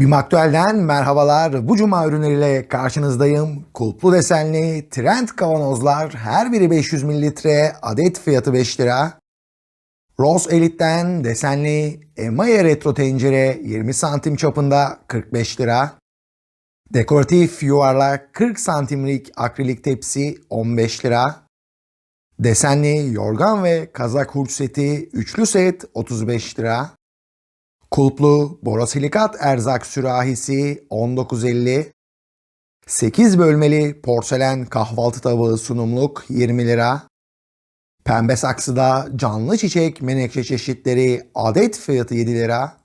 BİM Aktüel'den merhabalar. Bu cuma ürünleriyle karşınızdayım. Kulplu desenli trend kavanozlar her biri 500 mililitre adet fiyatı 5 lira. Rose Elite'den desenli emaye retro tencere 20 santim çapında 45 lira. Dekoratif yuvarlak 40 santimlik akrilik tepsi 15 lira. Desenli yorgan ve kazak hurç seti üçlü set 35 lira. Kulplu borosilikat erzak sürahisi 19.50. 8 bölmeli porselen kahvaltı tabağı sunumluk 20 lira. Pembe saksıda canlı çiçek menekşe çeşitleri adet fiyatı 7 lira.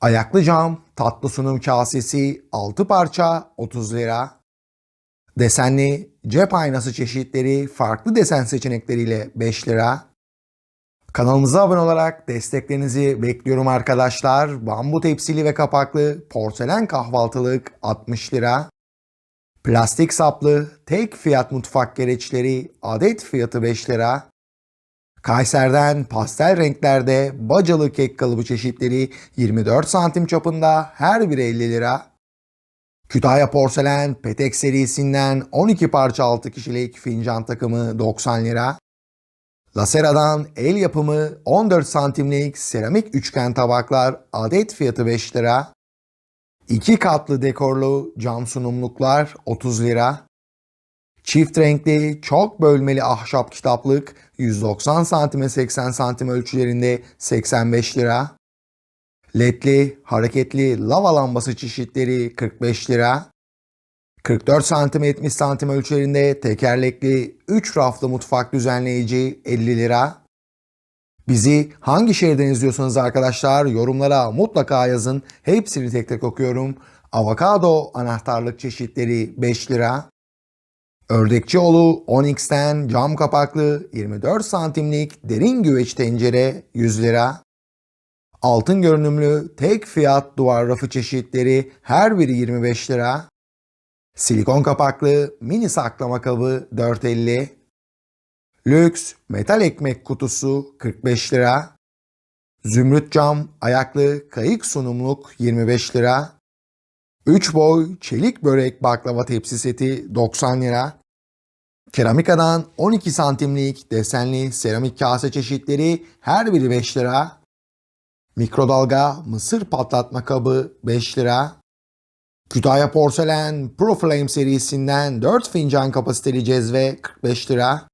Ayaklı cam tatlı sunum kasesi 6 parça 30 lira. Desenli cep aynası çeşitleri farklı desen seçenekleriyle 5 lira. Kanalımıza abone olarak desteklerinizi bekliyorum arkadaşlar. Bambu tepsili ve kapaklı porselen kahvaltılık 60 lira. Plastik saplı tek fiyat mutfak gereçleri adet fiyatı 5 lira. Kayser'den pastel renklerde bacalı kek kalıbı çeşitleri 24 santim çapında her biri 50 lira. Kütahya Porselen Petek serisinden 12 parça 6 kişilik fincan takımı 90 lira. Lasera'dan el yapımı 14 santimlik seramik üçgen tabaklar adet fiyatı 5 lira. 2 katlı dekorlu cam sunumluklar 30 lira. Çift renkli çok bölmeli ahşap kitaplık 190 santime 80 santim ölçülerinde 85 lira. LED'li hareketli lava lambası çeşitleri 45 lira. 44 santim 70 santim ölçülerinde tekerlekli 3 raflı mutfak düzenleyici 50 lira. Bizi hangi şehirden izliyorsanız arkadaşlar yorumlara mutlaka yazın. Hepsini tek tek okuyorum. Avokado anahtarlık çeşitleri 5 lira. Ördekçioğlu Onyx'ten cam kapaklı 24 santimlik derin güveç tencere 100 lira. Altın görünümlü tek fiyat duvar rafı çeşitleri her biri 25 lira. Silikon kapaklı mini saklama kabı 4.50. Lüks metal ekmek kutusu 45 lira. Zümrüt cam ayaklı kayık sunumluk 25 lira. 3 boy çelik börek baklava tepsi seti 90 lira. Keramikadan 12 santimlik desenli seramik kase çeşitleri her biri 5 lira. Mikrodalga mısır patlatma kabı 5 lira. Kütahya Porselen Pro Flame serisinden 4 fincan kapasiteli cezve 45 lira.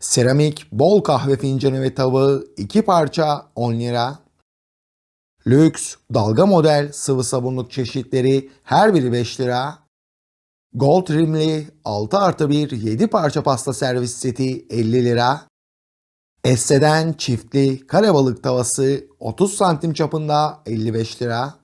Seramik bol kahve fincanı ve tabağı 2 parça 10 lira. Lüks dalga model sıvı sabunluk çeşitleri her biri 5 lira. Gold rimli 6 artı 1 7 parça pasta servis seti 50 lira. Esse'den çiftli kare balık tavası 30 santim çapında 55 lira.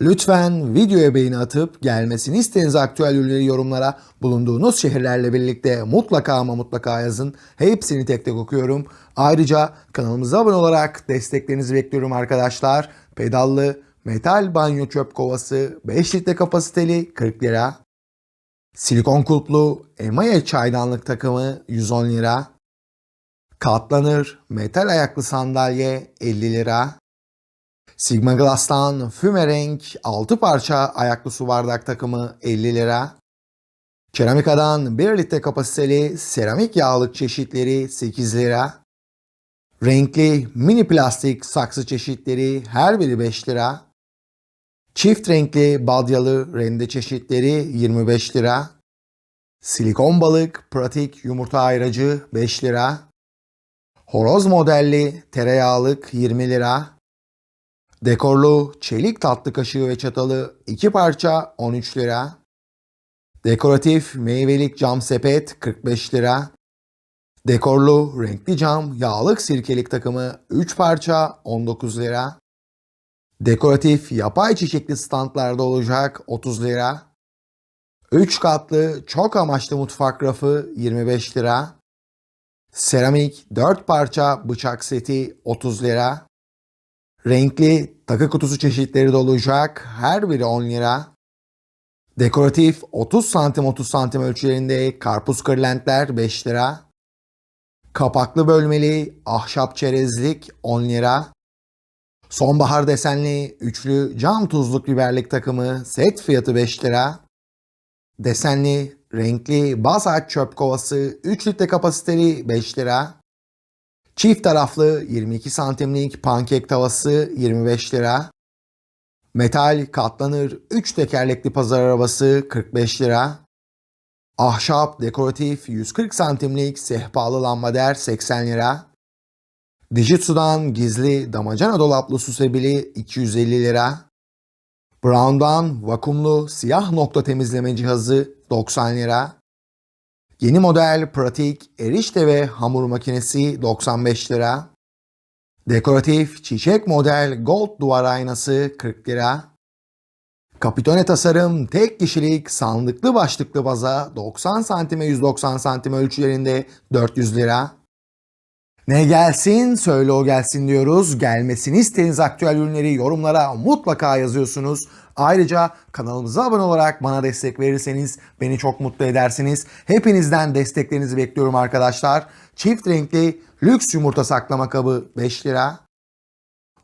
Lütfen videoya beğeni atıp gelmesini istediğiniz aktüel ürünleri yorumlara bulunduğunuz şehirlerle birlikte mutlaka ama mutlaka yazın. Hepsini tek tek okuyorum. Ayrıca kanalımıza abone olarak desteklerinizi bekliyorum arkadaşlar. Pedallı metal banyo çöp kovası 5 litre kapasiteli 40 lira. Silikon kulplu emaye çaydanlık takımı 110 lira. Katlanır metal ayaklı sandalye 50 lira. Sigma Glass'tan füme renk 6 parça ayaklı su bardak takımı 50 lira. Keramikadan 1 litre kapasiteli seramik yağlık çeşitleri 8 lira. Renkli mini plastik saksı çeşitleri her biri 5 lira. Çift renkli badyalı rende çeşitleri 25 lira. Silikon balık pratik yumurta ayracı 5 lira. Horoz modelli tereyağlık 20 lira. Dekorlu çelik tatlı kaşığı ve çatalı 2 parça 13 lira. Dekoratif meyvelik cam sepet 45 lira. Dekorlu renkli cam yağlık sirkelik takımı 3 parça 19 lira. Dekoratif yapay çiçekli standlarda olacak 30 lira. 3 katlı çok amaçlı mutfak rafı 25 lira. Seramik 4 parça bıçak seti 30 lira. Renkli takı kutusu çeşitleri de olacak. Her biri 10 lira. Dekoratif 30 santim 30 santim ölçülerinde karpuz kırlentler 5 lira. Kapaklı bölmeli ahşap çerezlik 10 lira. Sonbahar desenli üçlü cam tuzluk biberlik takımı set fiyatı 5 lira. Desenli, renkli Bazart çöp kovası 3 litre kapasiteli 5 lira. Çift taraflı 22 santimlik pankek tavası 25 lira. Metal katlanır 3 tekerlekli pazar arabası 45 lira. Ahşap dekoratif 140 santimlik sehpalı lambader 80 lira. Dijitsu'dan gizli damacana dolaplı su sebili 250 lira. Brown'dan vakumlu siyah nokta temizleme cihazı 90 lira. Yeni model pratik erişte ve hamur makinesi 95 lira. Dekoratif çiçek model gold duvar aynası 40 lira. Kapitone tasarım tek kişilik sandıklı başlıklı baza 90 santime 190 santim ölçülerinde 400 lira. Ne gelsin söyle o gelsin diyoruz. Gelmesini istediğiniz aktüel ürünleri yorumlara mutlaka yazıyorsunuz. Ayrıca kanalımıza abone olarak bana destek verirseniz beni çok mutlu edersiniz. Hepinizden desteklerinizi bekliyorum arkadaşlar. Çift renkli lüks yumurta saklama kabı 5 lira.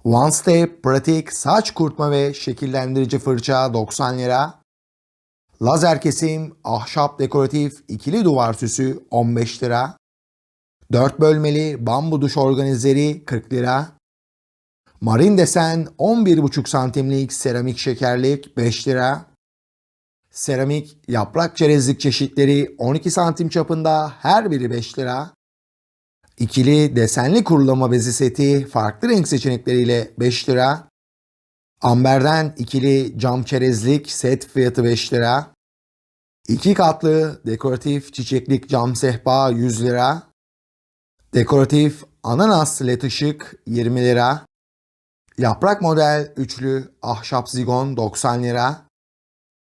One Step pratik saç kurutma ve şekillendirici fırça 90 lira. Lazer kesim ahşap dekoratif ikili duvar süsü 15 lira. 4 bölmeli bambu duş organizeri 40 lira. Marin desen 11,5 santimlik seramik şekerlik 5 lira. Seramik yaprak çerezlik çeşitleri 12 santim çapında her biri 5 lira. İkili desenli kurulama bezi seti farklı renk seçenekleriyle 5 lira. Amber'den ikili cam çerezlik set fiyatı 5 lira. İki katlı dekoratif çiçeklik cam sehpa 100 lira. Dekoratif ananas led ışık 20 lira. Yaprak model üçlü ahşap zigon 90 lira.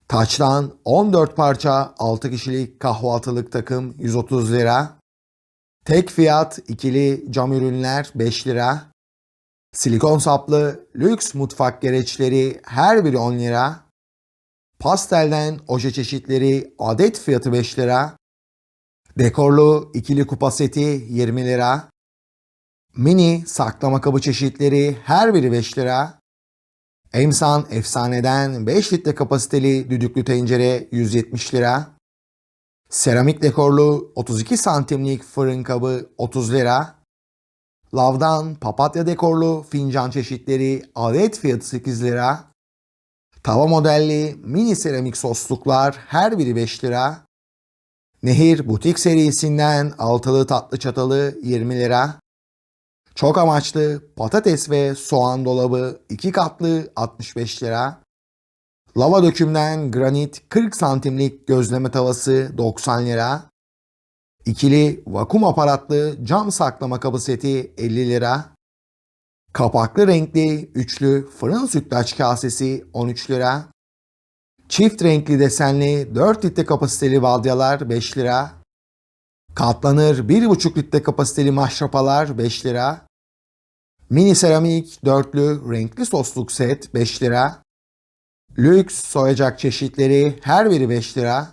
Taçtan 14 parça 6 kişilik kahvaltılık takım 130 lira. Tek fiyat ikili cam ürünler 5 lira. Silikon saplı lüks mutfak gereçleri her biri 10 lira. Pastelden oje çeşitleri adet fiyatı 5 lira. Dekorlu ikili kupa seti 20 lira. Mini saklama kabı çeşitleri her biri 5 lira. Emsan efsaneden 5 litre kapasiteli düdüklü tencere 170 lira. Seramik dekorlu 32 santimlik fırın kabı 30 lira. Lavdan papatya dekorlu fincan çeşitleri adet fiyatı 8 lira. Tava modelli mini seramik sosluklar her biri 5 lira. Nehir butik serisinden altılı tatlı çatalı 20 lira. Çok amaçlı patates ve soğan dolabı 2 katlı 65 lira. Lava dökümden granit 40 santimlik gözleme tavası 90 lira. İkili vakum aparatlı cam saklama kabı seti 50 lira. Kapaklı renkli üçlü fırın sütlaç kasesi 13 lira. Çift renkli desenli 4 litre kapasiteli balyalar 5 lira. Katlanır 1,5 litre kapasiteli maşrapalar 5 lira. Mini seramik dörtlü renkli sosluk set 5 lira. Lüks soyacak çeşitleri her biri 5 lira.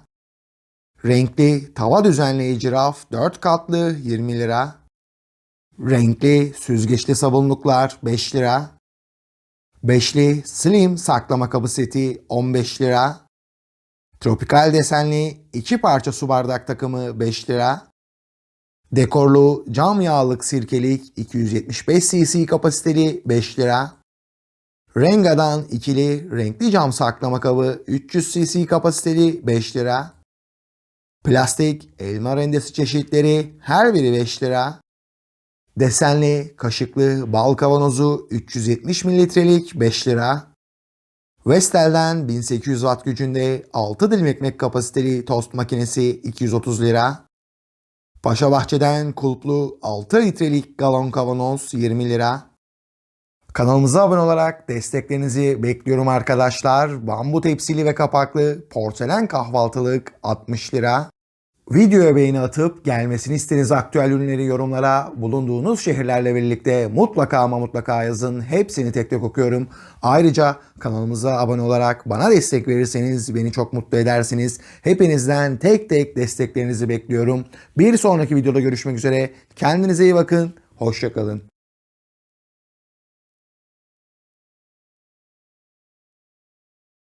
Renkli tava düzenleyici raf 4 katlı 20 lira. Renkli süzgeçli sabunluklar 5 lira. Beşli slim saklama kabı seti 15 lira. Tropikal desenli 2 parça su bardak takımı 5 lira. Dekorlu cam yağlık sirkelik 275 cc kapasiteli 5 lira. Renga'dan ikili renkli cam saklama kabı 300 cc kapasiteli 5 lira. Plastik elma rendesi çeşitleri her biri 5 lira. Desenli kaşıklı bal kavanozu 370 mililitrelik 5 lira. Vestel'den 1800 watt gücünde 6 dilim ekmek kapasiteli tost makinesi 230 lira. Paşa Bahçe'den kulplu 6 litrelik galon kavanoz 20 lira. Kanalımıza abone olarak desteklerinizi bekliyorum arkadaşlar. Bambu tepsili ve kapaklı porselen kahvaltılık 60 lira. Videoya beğeni atıp gelmesini istediğiniz aktüel ürünleri yorumlara bulunduğunuz şehirlerle birlikte mutlaka ama mutlaka yazın. Hepsini tek tek okuyorum. Ayrıca kanalımıza abone olarak bana destek verirseniz beni çok mutlu edersiniz. Hepinizden tek tek desteklerinizi bekliyorum. Bir sonraki videoda görüşmek üzere. Kendinize iyi bakın. Hoşçakalın.